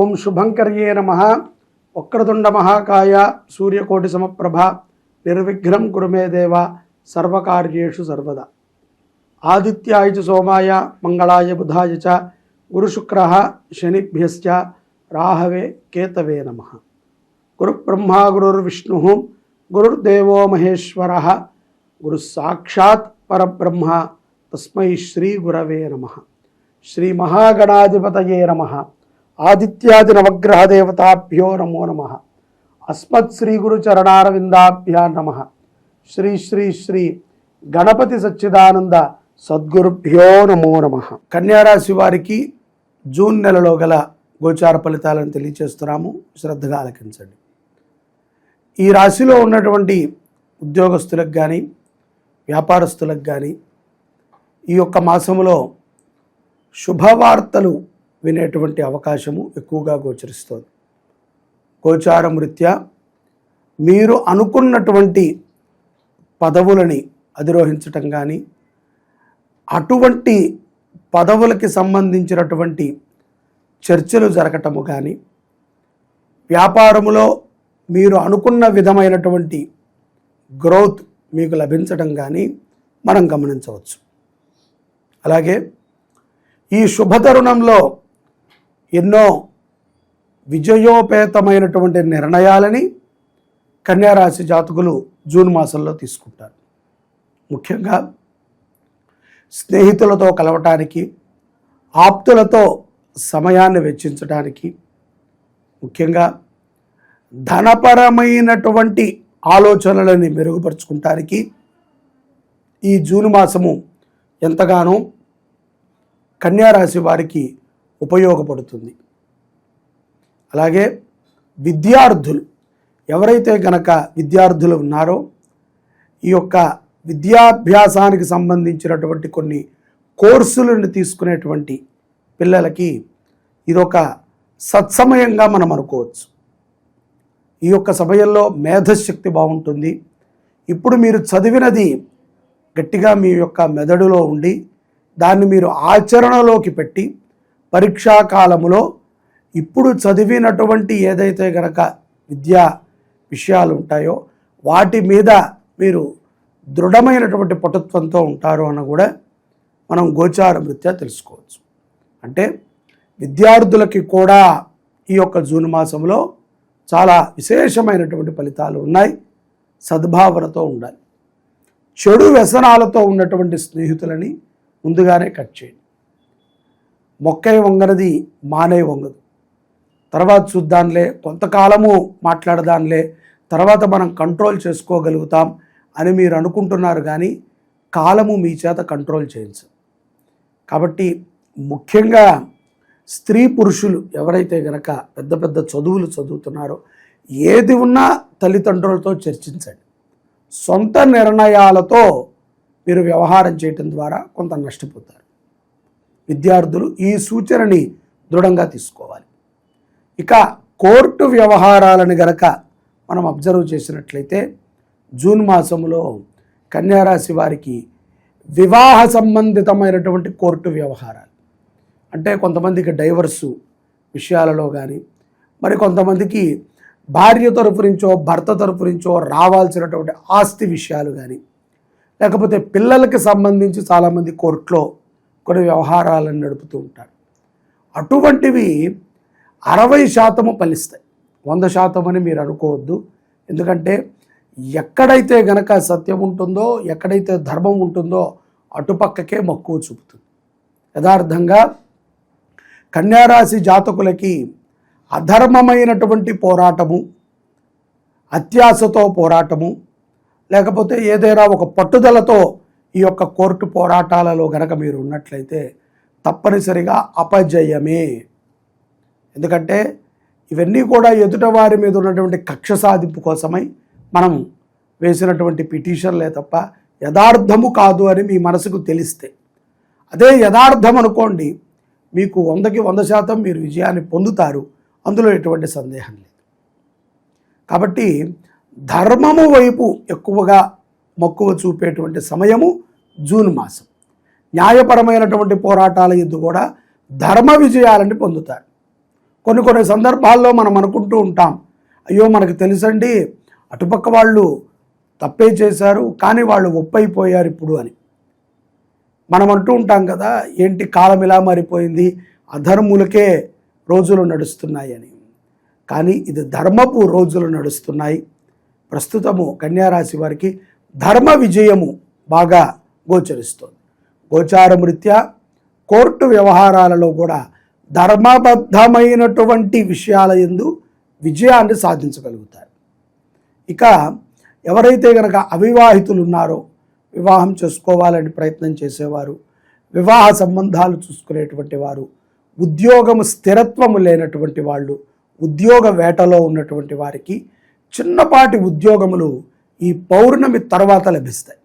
ఓం శుభంకర్యే నమ. వక్రతుండ మహాకాయ సూర్యకోటి సమప్రభ నిర్విఘ్నం కురుమే దేవ సర్వకార్యేషు సర్వదా. ఆదిత్యాయ చ సోమాయ మంగళాయ బుధాయ చ గురుశుక్ర శనిభ్యశ్చ రాహవే కేతవే నమ. గురుబ్రహ్మా గురుర్విష్ణు గురుర్దేవో మహేశ్వర. గురు సాక్షాత్ పరబ్రహ్మ తస్మై శ్రీ గురవే నమ. శ్రీ మహాగణాధిపతయే నమ. ఆదిత్యాది నవగ్రహ దేవతాభ్యో నమో నమ. అస్మత్ శ్రీ గురు చరణారవిందాభ్యా నమ. శ్రీ శ్రీ శ్రీ గణపతి సచ్చిదానంద సద్గురుభ్యో నమో నమ. కన్యారాశి వారికి జూన్ నెలలో గల గోచార ఫలితాలను తెలియచేస్తున్నాము. శ్రద్ధగా ఆలకించండి. ఈ రాశిలో ఉన్నటువంటి ఉద్యోగస్తులకు కానీ వ్యాపారస్తులకు కానీ ఈ యొక్క మాసంలో శుభవార్తలు వినేటువంటి అవకాశము ఎక్కువగా గోచరిస్తుంది. గోచారం రీత్యా మీరు అనుకున్నటువంటి పదవులని అధిరోహించటం కానీ అటువంటి పదవులకి సంబంధించినటువంటి చర్చలు జరగటము కానీ వ్యాపారములో మీరు అనుకున్న విధమైనటువంటి గ్రోత్ మీకు లభించడం కానీ మనం గమనించవచ్చు. అలాగే ఈ శుభతరుణంలో ఎన్నో విజయోపేతమైనటువంటి నిర్ణయాలని కన్యారాశి జాతకులు జూన్ మాసంలో తీసుకుంటారు. ముఖ్యంగా స్నేహితులతో కలవటానికి ఆప్తులతో సమయాన్ని వెచ్చించడానికి ముఖ్యంగా ధనపరమైనటువంటి ఆలోచనలని మెరుగుపరుచుకుంటానికి ఈ జూన్ మాసము ఎంతగానో కన్యారాశి వారికి ఉపయోగపడుతుంది. అలాగే విద్యార్థులు ఎవరైతే గనక విద్యార్థులు ఉన్నారో ఈ యొక్క విద్యాభ్యాసానికి సంబంధించినటువంటి కొన్ని కోర్సులను తీసుకునేటువంటి పిల్లలకి ఇదొక సత్సమయంగా మనం అనుకోవచ్చు. ఈ యొక్క సమయంలో మేధశక్తి బాగుంటుంది. ఇప్పుడు మీరు చదివినది గట్టిగా మీ యొక్క మెదడులో ఉండి దాన్ని మీరు ఆచరణలోకి పెట్టి పరీక్షా కాలములో ఇప్పుడు చదివినటువంటి ఏదైతే గనక విద్యా విషయాలు ఉంటాయో వాటి మీద మీరు దృఢమైనటువంటి పటుత్వంతో ఉంటారు అని కూడా మనం గోచారం రీత్యా తెలుసుకోవచ్చు. అంటే విద్యార్థులకి కూడా ఈ యొక్క జూన్ మాసంలో చాలా విశేషమైనటువంటి ఫలితాలు ఉన్నాయి. సద్భావనతో ఉండాలి. చెడు వ్యసనాలతో ఉన్నటువంటి స్నేహితులని ముందుగానే కట్ చేయండి. మొక్కై వంగనది మానే వంగదు. తర్వాత చూద్దాంలే కొంతకాలము మాట్లాడదాంలే తర్వాత మనం కంట్రోల్ చేసుకోగలుగుతాం అని మీరు అనుకుంటున్నారు కానీ కాలము మీ చేత కంట్రోల్ చేయించు కాబట్టి ముఖ్యంగా స్త్రీ పురుషులు ఎవరైతే గనక పెద్ద పెద్ద చదువులు చదువుతున్నారో ఏది ఉన్నా తల్లిదండ్రులతో చర్చించండి. సొంత నిర్ణయాలతో మీరు వ్యవహారం చేయటం ద్వారా కొంత నష్టపోతారు. విద్యార్థులు ఈ సూచనని దృఢంగా తీసుకోవాలి. ఇక కోర్టు వ్యవహారాలను గనక మనం అబ్జర్వ్ చేసినట్లయితే జూన్ మాసంలో కన్యారాశి వారికి వివాహ సంబంధితమైనటువంటి కోర్టు వ్యవహారాలు అంటే కొంతమందికి డైవర్సు విషయాలలో కానీ మరి కొంతమందికి భార్య తరపు నుంచో భర్త తరపు నుంచో రావాల్సినటువంటి ఆస్తి విషయాలు కానీ లేకపోతే పిల్లలకి సంబంధించి చాలామంది కోర్టులో కొన్ని వ్యవహారాలను నడుపుతూ ఉంటారు అటువంటివి అరవై శాతము ఫలిస్తాయి. వంద శాతం అని మీరు అనుకోవద్దు. ఎందుకంటే ఎక్కడైతే గనక సత్యం ఉంటుందో ఎక్కడైతే ధర్మం ఉంటుందో అటుపక్కకే మక్కువ చూపుతుంది. యథార్థంగా కన్యారాశి జాతకులకి అధర్మమైనటువంటి పోరాటము అత్యాశతో పోరాటము లేకపోతే ఏదైనా ఒక పట్టుదలతో ఈ యొక్క కోర్టు పోరాటాలలో గనక మీరు ఉన్నట్లయితే తప్పనిసరిగా అపజయమే. ఎందుకంటే ఇవన్నీ కూడా ఎదుటవారి మీద ఉన్నటువంటి కక్ష సాధింపు కోసమై మనం వేసినటువంటి పిటిషన్లే తప్ప యథార్థము కాదు అని మీ మనసుకు తెలిస్తే. అదే యథార్థం అనుకోండి మీకు వందకి వంద శాతం మీరు విజయాన్ని పొందుతారు. అందులో ఎటువంటి సందేహం లేదు. కాబట్టి ధర్మము వైపు ఎక్కువగా మక్కువ చూపేటువంటి సమయము జూన్ మాసం. న్యాయపరమైనటువంటి పోరాటాల ఎందు కూడా ధర్మ విజయాలని పొందుతారు. కొన్ని కొన్ని సందర్భాల్లో మనం అనుకుంటూ ఉంటాం అయ్యో మనకు తెలుసండి అటుపక్క వాళ్ళు తప్పే చేశారు కానీ వాళ్ళు ఒప్పైపోయారు ఇప్పుడు అని. మనం అంటూ ఉంటాం కదా ఏంటి కాలం ఇలా మారిపోయింది అధర్ములకే రోజులు నడుస్తున్నాయని కానీ ఇది ధర్మపు రోజులు నడుస్తున్నాయి. ప్రస్తుతము కన్యారాశి వారికి ధర్మ విజయము బాగా గోచరిస్తుంది. గోచారం రీత్యా కోర్టు వ్యవహారాలలో కూడా ధర్మబద్ధమైనటువంటి విషయాల ఎందు విజయాన్ని సాధించగలుగుతారు. ఇక ఎవరైతే గనక అవివాహితులు ఉన్నారో వివాహం చేసుకోవాలని ప్రయత్నం చేసేవారు వివాహ సంబంధాలు చూసుకునేటువంటి వారు ఉద్యోగము స్థిరత్వము లేనటువంటి వాళ్ళు ఉద్యోగ వేటలో ఉన్నటువంటి వారికి చిన్నపాటి ఉద్యోగములు ఈ పౌర్ణమి తర్వాత లభిస్తాయి.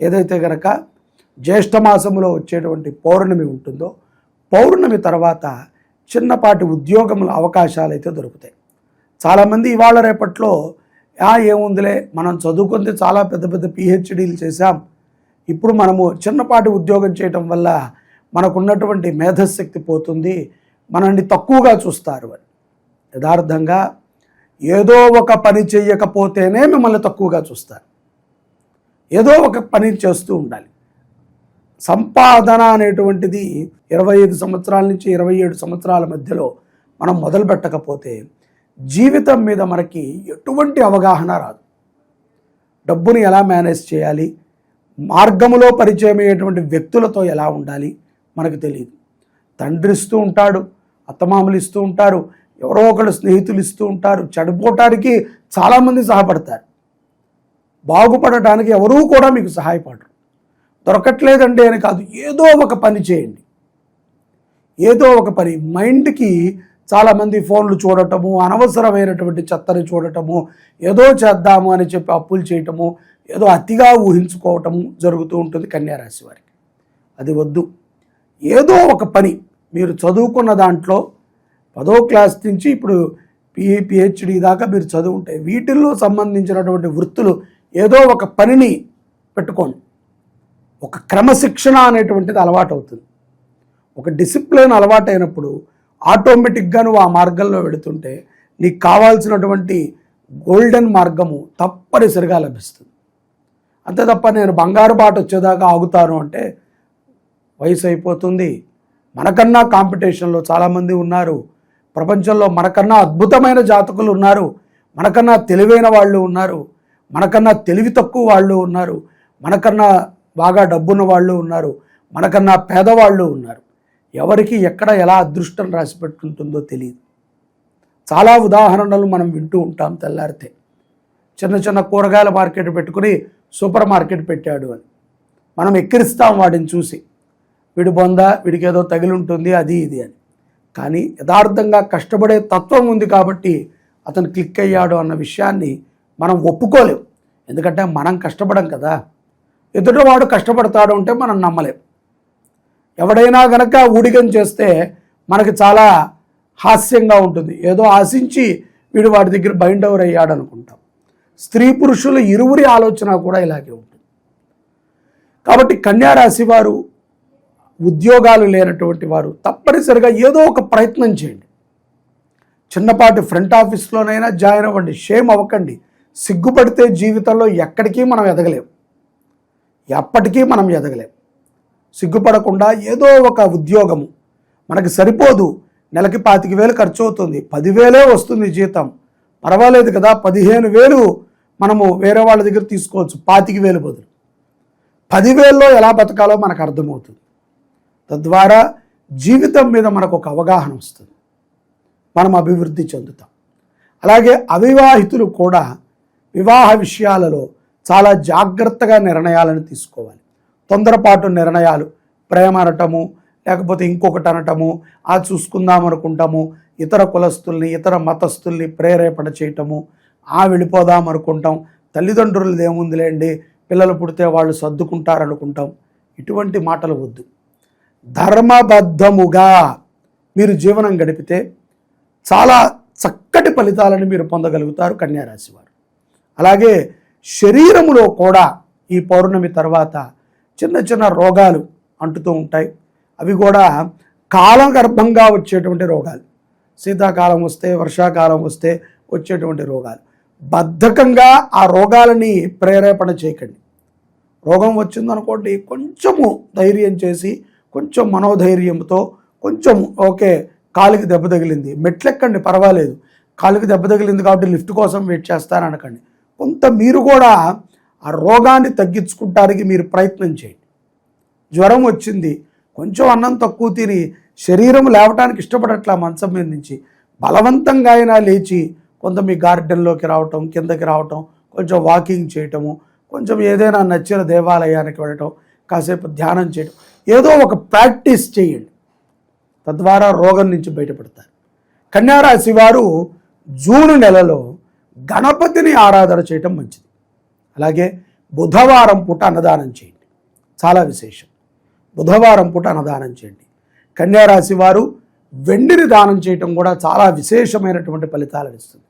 ఏదైతే గనక జ్యేష్ఠమాసంలో వచ్చేటువంటి పౌర్ణమి ఉంటుందో పౌర్ణమి తర్వాత చిన్నపాటి ఉద్యోగముల అవకాశాలు అయితే దొరుకుతాయి. చాలామంది ఇవాళ రేపట్లో ఏముందిలే మనం చదువుకుంది చాలా పెద్ద పెద్ద పిహెచ్డీలు చేశాం. ఇప్పుడు మనము చిన్నపాటి ఉద్యోగం చేయటం వల్ల మనకున్నటువంటి మేధశక్తి పోతుంది మనల్ని తక్కువగా చూస్తారు అని. యథార్థంగా ఏదో ఒక పని చేయకపోతేనే మిమ్మల్ని తక్కువగా చూస్తారు. ఏదో ఒక పని చేస్తూ ఉండాలి. సంపాదన అనేటువంటిది ఇరవై ఐదు సంవత్సరాల నుంచి ఇరవై ఏడు సంవత్సరాల మధ్యలో మనం మొదలు పెట్టకపోతే జీవితం మీద మనకి ఎటువంటి అవగాహన రాదు. డబ్బుని ఎలా మేనేజ్ చేయాలి? మార్గములో పరిచయం అయ్యేటువంటి వ్యక్తులతో ఎలా ఉండాలి? మనకు తెలియదు తండ్రి ఇస్తూ ఉంటాడు అత్తమామలు ఇస్తూ ఉంటారు ఎవరో ఒకళ్ళు స్నేహితులు ఇస్తూ ఉంటారు. చెడిపోవటానికి చాలామంది సహాయపడతారు. బాగుపడటానికి ఎవరూ కూడా మీకు సహాయపడరు. దొరకట్లేదండి అని కాదు ఏదో ఒక పని చేయండి. ఏదో ఒక పని. మైండ్కి చాలామంది ఫోన్లు చూడటము అనవసరమైనటువంటి చెత్తని చూడటము ఏదో చేద్దాము అని చెప్పి అప్పులు చేయటము ఏదో అతిగా ఊహించుకోవటము జరుగుతూ ఉంటుంది కన్యారాశి వారికి. అది వద్దు. ఏదో ఒక పని మీరు చదువుకున్న దాంట్లో పదో క్లాస్ నుంచి ఇప్పుడు పిఏ పిహెచ్డి దాకా మీరు చదువుంటే వీటిల్లో సంబంధించినటువంటి వృత్తులు ఏదో ఒక పనిని పెట్టుకోండి. ఒక క్రమశిక్షణ అనేటువంటిది అలవాటు అవుతుంది ఒక డిసిప్లిన్ అలవాటైనప్పుడు ఆటోమేటిక్గా నువ్వు ఆ మార్గంలో వెళుతుంటే నీకు కావాల్సినటువంటి గోల్డెన్ మార్గము తప్పనిసరిగా లభిస్తుంది. అంతే తప్ప నేను బంగారు బాట వచ్చేదాకా ఆగుతాను అంటే వయసు అయిపోతుంది మనకన్నా కాంపిటీషన్లో చాలామంది ఉన్నారు. ప్రపంచంలో మనకన్నా అద్భుతమైన జాతకులు ఉన్నారు. మనకన్నా తెలివైన వాళ్ళు ఉన్నారు. మనకన్నా తెలివి తక్కువ వాళ్ళు ఉన్నారు. మనకన్నా బాగా డబ్బున్న వాళ్ళు ఉన్నారు. మనకన్నా పేదవాళ్ళు ఉన్నారు. ఎవరికి ఎక్కడ ఎలా అదృష్టం రాసి పెట్టుకుంటుందో తెలియదు. చాలా ఉదాహరణలు మనం వింటూ ఉంటాం తెల్లారితే. చిన్న చిన్న కూరగాయల మార్కెట్ పెట్టుకుని సూపర్ మార్కెట్ పెట్టాడు అని. మనం ఎక్కిరిస్తాం వాడిని చూసి. వీడి బొంద వీడికి ఏదో తగిలి ఉంటుంది అది ఇది అని. కానీ యథార్థంగా కష్టపడే తత్వం ఉంది కాబట్టి అతను క్లిక్ అయ్యాడు అన్న విషయాన్ని మనం ఒప్పుకోలేం. ఎందుకంటే మనం కష్టపడం కదా. ఎదుటివాడు కష్టపడతాడు అంటే మనం నమ్మలేం. ఎవడైనా గనక ఊడిగం చేస్తే మనకి చాలా హాస్యంగా ఉంటుంది. ఏదో ఆశించి వీడు వాడి దగ్గర బైండ్ ఓవర్ అయ్యాడు అనుకుంటాం. స్త్రీ పురుషుల ఇరువురి ఆలోచన కూడా ఇలాగే ఉంటుంది. కాబట్టి కన్యారాశి వారు ఉద్యోగాలు లేనటువంటి వారు తప్పనిసరిగా ఏదో ఒక ప్రయత్నం చేయండి. చిన్నపాటి ఫ్రంట్ ఆఫీస్లోనైనా జాయిన్ అవ్వండి. షేమ్ అవ్వకండి. సిగ్గుపడితే జీవితంలో ఎక్కడికి మనం ఎదగలేం. ఎప్పటికీ మనం ఎదగలేం. సిగ్గుపడకుండా ఏదో ఒక ఉద్యోగము. మనకి సరిపోదు. నెలకి పాతిక వేలు ఖర్చు అవుతుంది. పదివేలే వస్తుంది జీతం. పర్వాలేదు కదా? పదిహేను వేలు మనము వేరే వాళ్ళ దగ్గర తీసుకోవచ్చు. పాతిక వేలు బదులు. పదివేల్లో ఎలా బతకాలో మనకు అర్థమవుతుంది. తద్వారా జీవితం మీద మనకు ఒక అవగాహన వస్తుంది. మనం అభివృద్ధి చెందుతాం. అలాగే అవివాహితులు కూడా వివాహ విషయాలలో చాలా జాగ్రత్తగా నిర్ణయాలను తీసుకోవాలి. తొందరపాటు నిర్ణయాలు ప్రేమ అనటము లేకపోతే ఇంకొకటి అనటము ఆ చూసుకుందాం అనుకుంటాము ఇతర కులస్తుల్ని ఇతర మతస్థుల్ని ప్రేరేపణ చేయటము ఆ వెళ్ళిపోదాం అనుకుంటాం తల్లిదండ్రులది ఏముందిలేండి పిల్లలు పుడితే వాళ్ళు సర్దుకుంటారనుకుంటాం ఇటువంటి మాటలు వద్దు. ధర్మబద్ధముగా మీరు జీవనం గడిపితే చాలా చక్కటి ఫలితాలను మీరు పొందగలుగుతారు కన్యారాశి వారు అలాగే శరీరములో కూడా ఈ పౌర్ణమి తర్వాత చిన్న చిన్న రోగాలు అంటుతూ ఉంటాయి. అవి కూడా కాలం గర్భంగా వచ్చేటువంటి రోగాలు. శీతాకాలం వస్తే వర్షాకాలం వస్తే వచ్చేటువంటి రోగాలు. బద్ధకంగా ఆ రోగాలని ప్రేరేపణ చేయకండి. రోగం వచ్చిందనుకోండి కొంచెము ధైర్యం చేసి కొంచెం మనోధైర్యంతో కొంచెం ఓకే కాలికి దెబ్బ తగిలింది. మెట్లెక్కండి పర్వాలేదు. కాలికి దెబ్బ తగిలింది కాబట్టి లిఫ్ట్ కోసం వెయిట్ చేస్తారనకండి కొంత మీరు కూడా ఆ రోగాన్ని తగ్గించుకుంటానికి మీరు ప్రయత్నం చేయండి. జ్వరం వచ్చింది. కొంచెం అన్నం తక్కువ తిని శరీరం లేవటానికి ఇష్టపడట్లా మంచం మీద నుంచి. బలవంతంగా అయినా లేచి కొంత మీ గార్డెన్లోకి రావటం కిందకి రావటం కొంచెం వాకింగ్ చేయటము కొంచెం ఏదైనా నచ్చిన దేవాలయానికి వెళ్ళటం కాసేపు ధ్యానం చేయటం. ఏదో ఒక ప్రాక్టీస్ చేయండి. తద్వారా రోగం నుంచి బయటపడతారు. కన్యారాశి వారు జూన్ నెలలో గణపతిని ఆరాధన చేయటం మంచిది. అలాగే బుధవారం పూట అన్నదానం చేయండి. చాలా విశేషం. బుధవారం పూట అన్నదానం చేయండి. కన్యారాశి వారు వెండిని దానం చేయటం కూడా చాలా విశేషమైనటువంటి ఫలితాలను ఇస్తుంది.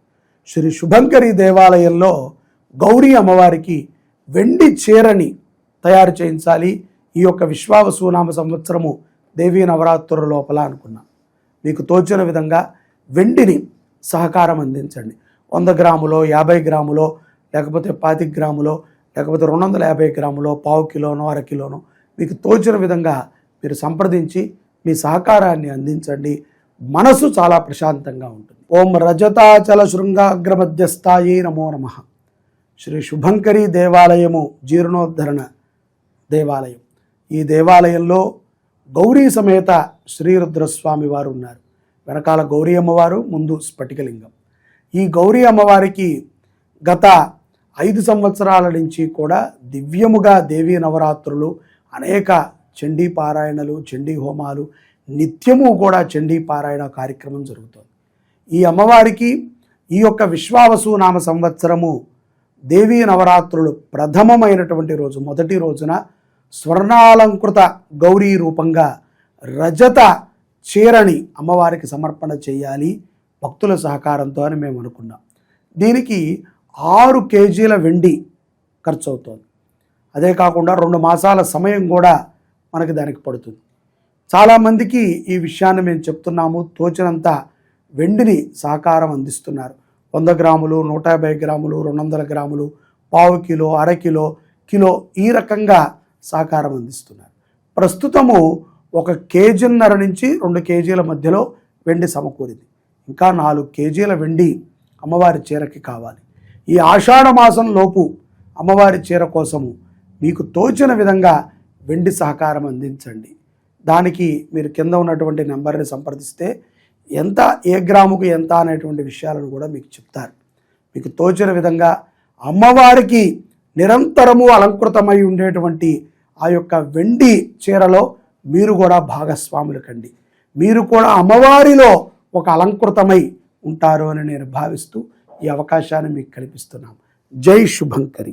శ్రీ శుభంకరి దేవాలయంలో గౌరీ అమ్మవారికి వెండి చీరని తయారు చేయించాలి. ఈ యొక్క విశ్వావసునామ సంవత్సరము దేవీ నవరాత్రుల లోపల అనుకున్నాం. మీకు తోచిన విధంగా వెండిని సహకారం అందించండి. వంద గ్రాములో యాభై గ్రాములో లేకపోతే పాతి గ్రాములో లేకపోతే రెండు వందల యాభై గ్రాములో పావు కిలోనో అర కిలోనో మీకు తోచిన విధంగా మీరు సంప్రదించి మీ సహకారాన్ని అందించండి. మనసు చాలా ప్రశాంతంగా ఉంటుంది. ఓం రజతాచల శృంగాగ్రమధ్యస్థాయి నమో నమ. శ్రీ శుభంకరి దేవాలయము జీర్ణోద్ధరణ దేవాలయం. ఈ దేవాలయంలో గౌరీ సమేత శ్రీరుద్రస్వామి వారు ఉన్నారు. వెనకాల గౌరీ అమ్మవారు ముందు స్ఫటికలింగం. ఈ గౌరీ అమ్మవారికి గత ఐదు సంవత్సరాల నుంచి కూడా దివ్యముగా దేవీ నవరాత్రులు అనేక చండీ పారాయణలు చండీ హోమాలు నిత్యము కూడా చండీ పారాయణ కార్యక్రమం జరుగుతుంది. ఈ అమ్మవారికి ఈ యొక్క విశ్వావసు నామ సంవత్సరము దేవీ నవరాత్రులు ప్రథమమైనటువంటి రోజు మొదటి రోజున స్వర్ణాలంకృత గౌరీ రూపంగా రజత చీరని అమ్మవారికి సమర్పణ చేయాలి భక్తుల సహకారంతో అని మేము అనుకున్నాం. దీనికి ఆరు కేజీల వెండి ఖర్చు అవుతుంది అదే కాకుండా రెండు మాసాల సమయం కూడా మనకి దానికి పడుతుంది. చాలామందికి ఈ విషయాన్ని మేము చెప్తున్నాము. తోచినంత వెండిని సహకారం అందిస్తున్నారు. వంద గ్రాములు నూట యాభై గ్రాములు రెండు వందల గ్రాములు పావు కిలో అర కిలో కిలో ఈ రకంగా సహకారం అందిస్తున్నారు. ప్రస్తుతము ఒక కేజీన్నర నుంచి రెండు కేజీల మధ్యలో వెండి సమకూరింది. ఇంకా నాలుగు కేజీల వెండి అమ్మవారి చీరకి కావాలి. ఈ ఆషాఢ మాసం లోపు అమ్మవారి చీర కోసము మీకు తోచిన విధంగా వెండి సహకారం అందించండి. దానికి మీరు కింద ఉన్నటువంటి నెంబర్ని సంప్రదిస్తే ఎంత ఏ గ్రాముకు ఎంత అనేటువంటి విషయాలను కూడా మీకు చెప్తారు. మీకు తోచిన విధంగా అమ్మవారికి నిరంతరము అలంకృతమై ఉండేటువంటి ఆ యొక్క వెండి చీరలో మీరు కూడా భాగస్వాములు కండి మీరు కూడా అమ్మవారిలో ఒక అలంకృతమై ఉంటారు అని నేను భావిస్తూ ఈ అవకాశాన్ని మీకు కల్పిస్తున్నాం. జై శుభంకరి.